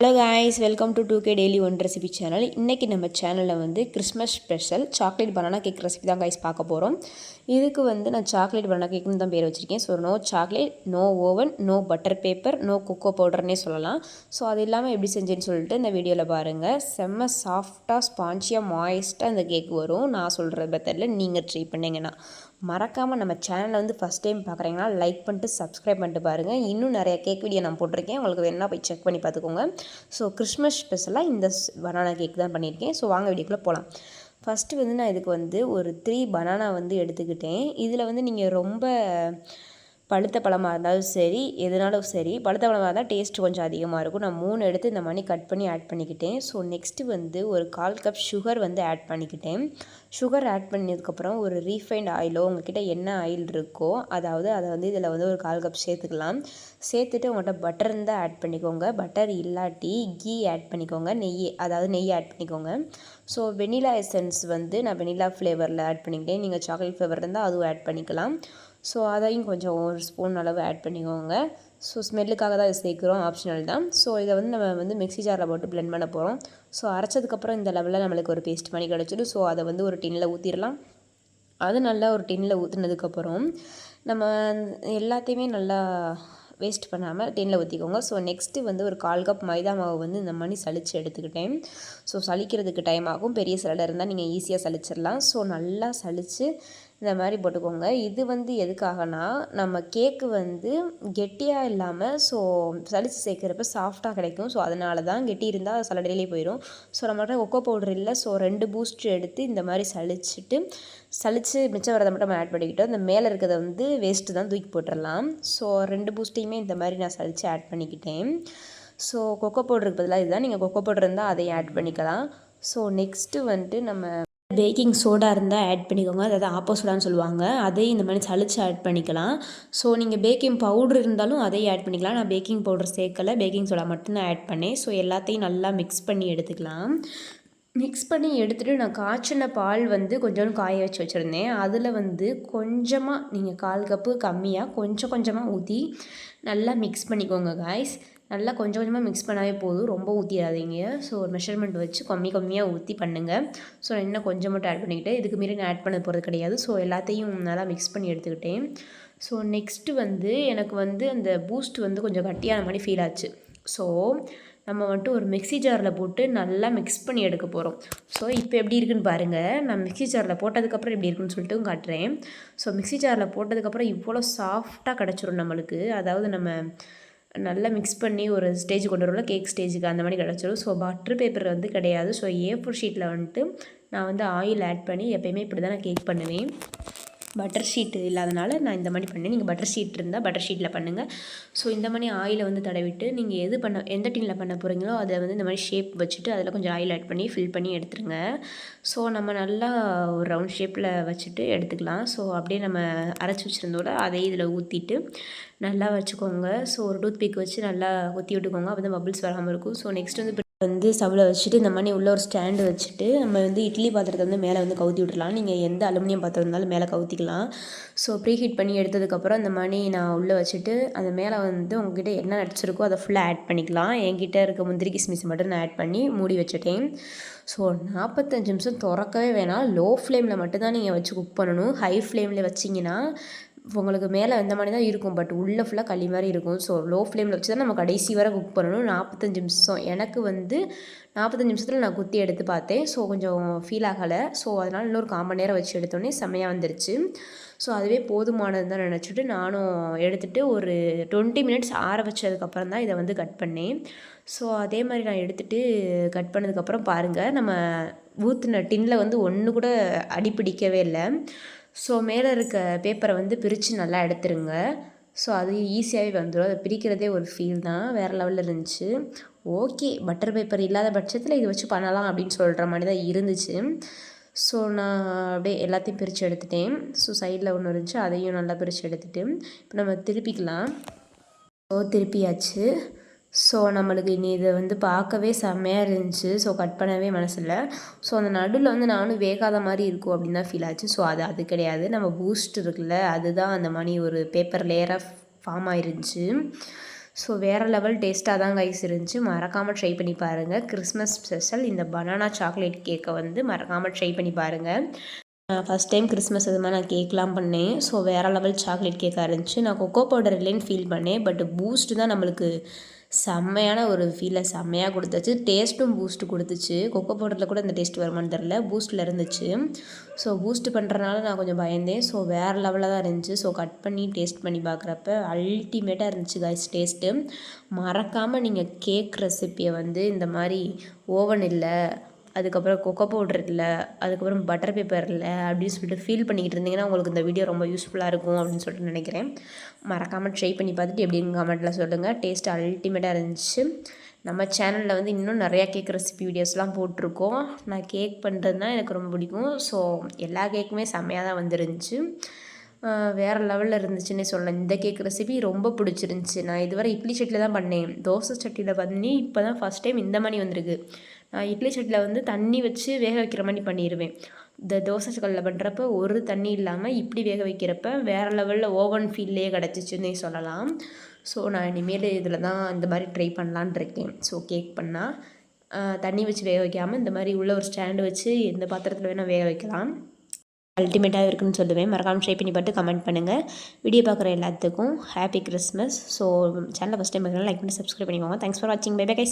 Hello guys welcome to two K daily one recipe channel இன்றைக்கி நம்ம சேனலில் வந்து Christmas special chocolate banana cake recipe தான் guys பார்க்க போகிறோம் இதுக்கு வந்து நான் சாக்லேட் பனானா கேக்னு தான் பேர் வச்சுருக்கேன். So no chocolate no oven no butter paper no cocoa பவுடர்னே சொல்லலாம். ஸோ அது இல்லாமல் எப்படி செஞ்சேன்னு சொல்லிட்டு இந்த வீடியோவில் பாருங்கள் செம்ம சாஃப்டாக ஸ்பான்ச்சியாக மாய்ஸ்ட்டாக இந்த கேக் வரும். நான் சொல்கிற மெத்தடில் நீங்கள் ட்ரை பண்ணிங்கன்னா. மறக்காமல் நம்ம சேனலை வந்து ஃபஸ்ட் டைம் பார்க்குறீங்கன்னா லைக் பண்ணிட்டு சப்ஸ்கிரைப் பண்ணிட்டு பாருங்கள் இன்னும் நிறைய கேக் வீடியோ நான் போட்டிருக்கேன். உங்களுக்கு வேணால் போய் செக் பண்ணி பார்த்துக்கோங்க. ஸோ கிறிஸ்மஸ் ஸ்பெஷலாக இந்த பனானா கேக் தான் பண்ணியிருக்கேன். ஸோ வாங்க வீடியோக்குள்ளே போகலாம் ஃபஸ்ட்டு வந்து நான் இதுக்கு வந்து ஒரு த்ரீ பனானா வந்து எடுத்துக்கிட்டேன். இதில் வந்து நீங்கள் ரொம்ப பழுத்த பழமாக இருந்தாலும் சரி எதுனாலும் சரி பழுத்த பழமாக இருந்தால் டேஸ்ட் கொஞ்சம் அதிகமாக இருக்கும். நான் மூணு எடுத்து இந்த மாதிரி கட் பண்ணி ஆட் பண்ணிக்கிட்டேன். ஸோ நெக்ஸ்ட்டு வந்து ஒரு கால் கப் சுகர் வந்து ஆட் பண்ணிக்கிட்டேன். சுகர் ஆட் பண்ணதுக்கப்புறம் ஒரு ரீஃபைண்ட் ஆயிலோ உங்ககிட்ட என்ன ஆயில் இருக்கோ அதாவது அதை வந்து இதில் வந்து ஒரு கால் கப் சேர்த்துக்கலாம். சேர்த்துட்டு உங்கள்கிட்ட பட்டர் இருந்தால் ஆட் பண்ணிக்கோங்க. பட்டர் இல்லாட்டி கீ ஆட் பண்ணிக்கோங்க. நெய் அதாவது நெய் ஆட் பண்ணிக்கோங்க. ஸோ வெனிலா எசன்ஸ் வந்து நான் வெனிலா ஃப்ளேவரில் ஆட் பண்ணிக்கிட்டேன். நீங்கள் சாக்லேட் ஃப்ளேவர் இருந்தால் அதுவும் ஆட் பண்ணிக்கலாம். ஸோ அதையும் கொஞ்சம் ஒரு ஸ்பூன் அளவு ஆட் பண்ணிக்கோங்க. ஸோ ஸ்மெல்லுக்காக தான் இது சேர்க்குறோம். ஆப்ஷனல் தான். ஸோ இதை வந்து நம்ம வந்து மிக்ஸி ஜாரில் போட்டு பிளெண்ட் பண்ண போகிறோம் ஸோ அரைச்சதுக்கப்புறம் இந்த லெவலில் நம்மளுக்கு ஒரு பேஸ்ட் பண்ணி கிடச்சிடும். ஸோ அதை வந்து ஒரு டின்னில் ஊற்றிடலாம் அது நல்லா ஒரு டின்னில் ஊற்றுனதுக்கப்புறம் நம்ம எல்லாத்தையுமே நல்லா வேஸ்ட் பண்ணாமல் டென்னில் ஊற்றிக்கோங்க ஸோ நெக்ஸ்ட்டு வந்து ஒரு கால் கப் மைதா மாவு வந்து இந்த மாதிரி சளிச்சு எடுத்துக்கிட்டேன். ஸோ சளிக்கிறதுக்கு டைம் ஆகும். பெரிய சிலடை இருந்தால் நீங்கள் ஈஸியாக சளிச்சிடலாம். ஸோ நல்லா சளிச்சு இந்த மாதிரி போட்டுக்கோங்க. இது வந்து எதுக்காகனா நம்ம கேக்கு வந்து கெட்டியாக இல்லாமல் ஸோ சளிச்சு சேர்க்குறப்ப சாஃப்டாக கிடைக்கும். ஸோ அதனால தான் கெட்டி இருந்தால் சலடையிலே போயிடும் ஸோ நம்மகிட்ட கொக்கோ பவுடர் இல்லை ஸோ ரெண்டு பூஸ்ட் எடுத்து இந்த மாதிரி சளிச்சுட்டு சளிச்சு மிச்சம் வரதை மட்டும் நம்ம ஆட் பண்ணிக்கிட்டோம். இந்த மேலே இருக்கிறத வந்து வேஸ்ட்டு தான் தூக்கி போட்டுடலாம் ஸோ ரெண்டு பூஸ்ட்டையுமே இந்த மாதிரி நான் சளிச்சு ஆட் பண்ணிக்கிட்டேன். ஸோ கொக்கோ பவுடருக்கு பதிலாக இதுதான். நீங்கள் கொக்கோ பவுடர் இருந்தால் அதையும் ஆட் பண்ணிக்கலாம். ஸோ நெக்ஸ்ட்டு வந்துட்டு நம்ம பேக்கிங் சோடா இருந்தால் ஆட் பண்ணிக்கோங்க. அதாவது ஆப்போசோடான்னு சொல்லுவாங்க. அதையும் இந்த மாதிரி சளிச்சு ஆட் பண்ணிக்கலாம். ஸோ நீங்கள் பேக்கிங் பவுட்ரு இருந்தாலும் அதையும் ஆட் பண்ணிக்கலாம். நான் பேக்கிங் பவுடர் சேர்க்கலை. பேக்கிங் சோடா மட்டும்தான் ஆட் பண்ணேன். ஸோ எல்லாத்தையும் நல்லா மிக்ஸ் பண்ணி எடுத்துக்கலாம். மிக்ஸ் பண்ணி எடுத்துகிட்டு நான் காய்ச்சின பால் வந்து கொஞ்சோண்டு காய வச்சு வச்சுருந்தேன். அதில் வந்து கொஞ்சமாக நீங்கள் கால் கப்பு கம்மியாக கொஞ்சம் கொஞ்சமாக ஊற்றி நல்லா மிக்ஸ் பண்ணிக்கோங்க காய்ஸ் நல்லா கொஞ்சம் கொஞ்சமாக மிக்ஸ் பண்ணாவே போதும். ரொம்ப ஊற்றிடாதீங்க ஸோ ஒரு மெஷர்மெண்ட் வச்சு கம்மி கம்மியாக ஊற்றி பண்ணுங்கள் ஸோ நான் இன்னும் கொஞ்சம் மட்டும் ஆட் பண்ணிக்கிட்டேன். இதுக்கு மீறி நான் ஆட் பண்ண போகிறது கிடையாது. ஸோ எல்லாத்தையும் நல்லா மிக்ஸ் பண்ணி எடுத்துக்கிட்டேன். ஸோ நெக்ஸ்ட்டு வந்து எனக்கு வந்து அந்த பூஸ்ட் வந்து கொஞ்சம் கட்டியான மாதிரி ஃபீல் ஆச்சு. ஸோ நம்ம வந்துட்டு ஒரு மிக்ஸி ஜாரில் போட்டு நல்லா மிக்ஸ் பண்ணி எடுக்க போகிறோம் ஸோ இப்போ எப்படி இருக்குன்னு பாருங்கள் நான் மிக்ஸி ஜாரில் போட்டதுக்கப்புறம் எப்படி இருக்குன்னு சொல்லிட்டு காட்டுறேன். ஸோ மிக்ஸி ஜாரில் போட்டதுக்கப்புறம் இவ்வளோ சாஃப்டாக கிடச்சிரும் நம்மளுக்கு. அதாவது நம்ம நல்லா மிக்ஸ் பண்ணி ஒரு ஸ்டேஜ் கொண்டு வரல கேக் ஸ்டேஜுக்கு அந்த மாதிரி கிடச்சிரும். ஸோ பட்டர் பேப்பர் வந்து கிடையாது. ஸோ ஏ ஃபோர் ஷீட்டில் வந்துட்டு நான் வந்து ஆயில் ஆட் பண்ணி எப்போயுமே இப்படி தான் நான் கேக் பண்ணுவேன். பட்டர் ஷீட் இல்லாதனால நான் இந்த மாதிரி பண்ணேன். நீங்கள் பட்டர் ஷீட் இருந்தால் பட்டர் ஷீட்டில் பண்ணுங்கள் ஸோ இந்த மாதிரி ஆயிலை வந்து தடவிட்டு நீங்கள் எது பண்ண எந்த டின்னில் பண்ண போகிறீங்களோ அதை வந்து இந்த மாதிரி ஷேப் வச்சுட்டு அதில் கொஞ்சம் ஆயில் ஆட் பண்ணி ஃபில் பண்ணி எடுத்துருங்க. ஸோ நம்ம நல்லா ஒரு ரவுண்ட் ஷேப்பில் வச்சுட்டு எடுத்துக்கலாம். ஸோ அப்படியே நம்ம அரைச்சி வச்சுருந்தோட அதை இதில் ஊற்றிட்டு நல்லா வச்சுக்கோங்க. ஸோ ஒரு டூத் பிக் வச்சு நல்லா ஊற்றி விட்டுக்கோங்க. அப்போ தான் பபிள்ஸ் வராமல் இருக்கும். ஸோ நெக்ஸ்ட் வந்து வந்து சவில் வச்சுட்டு இந்த மாதிரி உள்ள ஒரு ஸ்டாண்டு வச்சுட்டு நம்ம வந்து இட்லி பாத்திரத்தை வந்து மேலே வந்து கவுத்தி விட்றலாம் நீங்கள் எந்த அலுமினியம் பாத்திரம் இருந்தாலும் மேலே கவுத்திக்கலாம். ஸோ ப்ரீ ஹீட் பண்ணி எடுத்ததுக்கப்புறம் இந்த மாதிரி நான் உள்ளே வச்சுட்டு அந்த மேலே வந்து உங்ககிட்ட என்ன நடிச்சிருக்கோ அதை ஃபுல்லாக ஆட் பண்ணிக்கலாம். என்கிட்ட இருக்க முந்திரி கிஸ்மிஸ் மட்டும் நான் ஆட் பண்ணி மூடி வச்சுட்டேன். ஸோ நாற்பத்தஞ்சு நிமிஷம் திறக்கவே வேணாம். லோ ஃப்ளேமில் மட்டும்தான் நீங்கள் வச்சு குக் பண்ணணும். ஹை ஃப்ளேமில் வச்சிங்கன்னா உங்களுக்கு மேலே இந்த மாதிரி தான் இருக்கும் பட் உள்ளே ஃபுல்லாக களி மாதிரி இருக்கும். ஸோ லோ ஃப்ளேமில் வச்சு தான் நம்ம கடைசி வரை குக் பண்ணணும். நாற்பத்தஞ்சு நிமிஷம். எனக்கு வந்து நாற்பத்தஞ்சு நிமிஷத்தில் நான் குத்தி எடுத்து பார்த்தேன். ஸோ கொஞ்சம் ஃபீல் ஆகலை. ஸோ அதனால் இன்னொரு காமன் நேரம் வச்சு எடுத்தோடனே செம்மையாக வந்துருச்சு. ஸோ அதுவே போதுமானது தான் நினச்சிட்டு நானும் எடுத்துகிட்டு ஒரு டுவெண்ட்டி மினிட்ஸ் ஆற வச்சதுக்கப்புறம் தான் இதை வந்து கட் பண்ணேன். ஸோ அதே மாதிரி நான் எடுத்துகிட்டு கட் பண்ணதுக்கப்புறம் பாருங்கள் நம்ம ஊற்றுன டின்னில் வந்து ஒன்று கூட அடிப்பிடிக்கவே இல்லை. ஸோ மேலே இருக்க பேப்பரை வந்து பிரித்து நல்லா எடுத்துருங்க. ஸோ அது ஈஸியாகவே வந்துடும் அதை பிரிக்கிறதே ஒரு ஃபீல் தான். வேறு லெவலில் இருந்துச்சு. ஓகே பட்டர் பேப்பர் இல்லாத பட்சத்தில் இதை வச்சு பண்ணலாம் அப்படின்னு சொல்கிற மாதிரி தான் இருந்துச்சு. ஸோ நான் அப்படியே எல்லாத்தையும் பிரித்து எடுத்துட்டேன். ஸோ சைடில் ஒன்று இருந்துச்சு. அதையும் நல்லா பிரித்து எடுத்துகிட்டு இப்போ நம்ம திருப்பிக்கலாம். ஸோ திருப்பியாச்சு. ஸோ நம்மளுக்கு இனி இதை வந்து பார்க்கவே செம்மையாக இருந்துச்சு. ஸோ கட் பண்ணவே மனசில் ஸோ அந்த நடுவில் வந்து நானும் வேகாத மாதிரி இருக்கும் அப்படின்னு தான் ஃபீல் ஆச்சு. ஸோ அது அது கிடையாது. நம்ம பூஸ்ட் இருக்குல்ல அதுதான் அந்த மாதிரி ஒரு பேப்பர் லேயராக ஃபார்ம் ஆயிருந்துச்சு. ஸோ வேறு லெவல் டேஸ்ட்டாக தான் கைஸ் இருந்துச்சு. மறக்காமல் ட்ரை பண்ணி பாருங்கள் கிறிஸ்மஸ் ஸ்பெஷல் இந்த பனானா சாக்லேட் கேக்கை வந்து மறக்காமல் ட்ரை பண்ணி பாருங்கள் ஃபஸ்ட் டைம் கிறிஸ்மஸ் அது மாதிரி நான் கேக்லாம் பண்ணேன். ஸோ வேறு லெவல் சாக்லேட் கேக்காக இருந்துச்சு. நான் கொக்கோ பவுடர் இல்லைன்னு ஃபீல் பண்ணேன். பட் பூஸ்ட் தான் நம்மளுக்கு செம்மையான ஒரு ஃபீலை செம்மையாக கொடுத்துச்சு. டேஸ்ட்டும் பூஸ்ட் கொடுத்துச்சு. கொக்கோ பவுடரில் கூட இந்த டேஸ்ட் வருமானு தெரில பூஸ்ட்டில் இருந்துச்சு. ஸோ பூஸ்ட் பண்ணுறனால நான் கொஞ்சம் பயந்தேன். ஸோ வேறு லெவலில் தான் இருந்துச்சு. ஸோ கட் பண்ணி டேஸ்ட் பண்ணி பார்க்குறப்ப அல்டிமேட்டாக இருந்துச்சு கைஸ் டேஸ்ட்டு மறக்காமல் நீங்கள் கேக் ரெசிப்பியை வந்து இந்த மாதிரி ஓவன் இல்லை அதுக்கப்புறம் கொக்கோ பவுடர் இல்லை அதுக்கப்புறம் பட்டர் பேப்பர் இல்லை அப்படின்னு சொல்லிட்டு ஃபீல் பண்ணிக்கிட்டு இருந்தீங்கன்னா உங்களுக்கு இந்த வீடியோ ரொம்ப யூஸ்ஃபுல்லாக இருக்கும் அப்படின்னு சொல்லிட்டு நினைக்கிறேன். மறக்காமல் ட்ரை பண்ணி பார்த்துட்டு எப்படின்னு கமெண்ட்டில் சொல்லுங்கள் டேஸ்ட் அல்டிமேட்டாக இருந்துச்சு. நம்ம சேனலில் வந்து இன்னும் நிறையா கேக் ரெசிபி வீடியோஸ்லாம் போட்டிருக்கோம். நான் கேக் பண்ணுறதுனா எனக்கு ரொம்ப பிடிக்கும். ஸோ எல்லா கேக்குமே செம்மையாக தான் வந்துருந்துச்சு. வேறு லெவலில் இருந்துச்சுன்னே சொல்லலாம். இந்த கேக் ரெசிபி ரொம்ப பிடிச்சிருந்துச்சி. நான் இதுவரை இட்லி சட்டியில் தான் பண்ணேன். தோசை சட்டியில் பண்ணி இப்போ தான் ஃபஸ்ட் டைம் இந்த மாதிரி வந்திருக்கு. இட்லி சட்டியில் வந்து தண்ணி வச்சு வேக வைக்கிற மாதிரி பண்ணிடுவேன் இந்த தோசை கல்லில் பண்ணுறப்ப ஒரு தண்ணி இல்லாமல் இப்படி வேக வைக்கிறப்ப வேறு லெவலில் ஓவன் ஃபீல்லே கிடச்சிச்சுன்னே சொல்லலாம். ஸோ நான் இனிமேல் இதில் தான் இந்த மாதிரி ட்ரை பண்ணலான் இருக்கேன். ஸோ கேக் பண்ணால் தண்ணி வச்சு வேக வைக்காமல் இந்த மாதிரி உள்ள ஒரு ஸ்டாண்டு வச்சு எந்த பாத்திரத்தில் வேணால் வேக வைக்கலாம். அல்டிமேட்டாக இருக்குன்னு சொல்லுவேன். மறக்காமல் ட்ரை பண்ணி பார்த்து கமெண்ட் பண்ணுங்கள் வீடியோ பார்க்குற எல்லாத்துக்கும் ஹாப்பி கிறிஸ்மஸ் ஸோ சேனலை ஃபஸ்ட் டைம் பார்க்குறேன் லைக் பண்ணி சப்ஸ்கிரைப் பண்ணிக்கோங்க. தேங்க்ஸ் ஃபார் வாட்சிங் பை பை கைஸ்